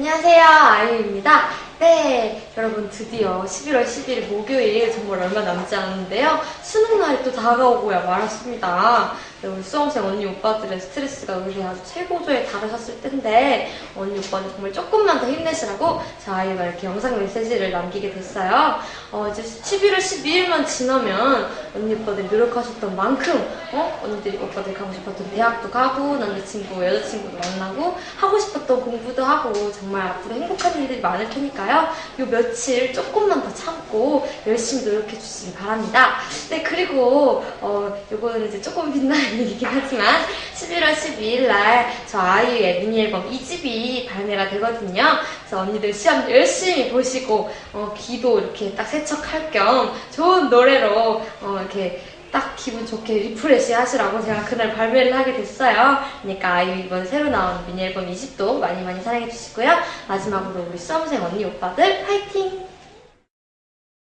안녕하세요. 아이유입니다. 네, 여러분 드디어 11월 11일 목요일 정말 얼마 남지 않았는데요. 수능날이 또 다가오고야 말았습니다. 네, 우리 수험생 언니 오빠들의 스트레스가 요새 아주 최고조에 달하셨을 텐데 언니 오빠들 정말 조금만 더 힘내시라고 저 아이가 이렇게 영상 메시지를 남기게 됐어요. 어, 이제 11월 12일만 지나면 언니 오빠들이 노력하셨던 만큼 어? 언니들이 오빠들이 가고 싶었던 대학도 가고 남자친구 여자친구도 만나고 하고 싶었던 공부도 하고 정말 앞으로 행복한 일들이 많을 테니까요. 요 며칠 조금만 더 참고 열심히 노력해 주시기 바랍니다. 네 그리고 어 요거는 이제 조금 빛나는 얘기긴 하지만 11월 12일 날 저 아이유의 미니 앨범 2집이 발매가 되거든요. 그래서 언니들 시험 열심히 보시고 어 기도 이렇게 딱 세척할 겸 좋은 노래로 어 이렇게 딱 기분 좋게 리프레시 하시라고 제가 그날 발매를 하게 됐어요. 그러니까 아이유 이번 새로 나온 미니 앨범 20도 많이 많이 사랑해 주시고요. 마지막으로 우리 수험생 언니 오빠들 파이팅!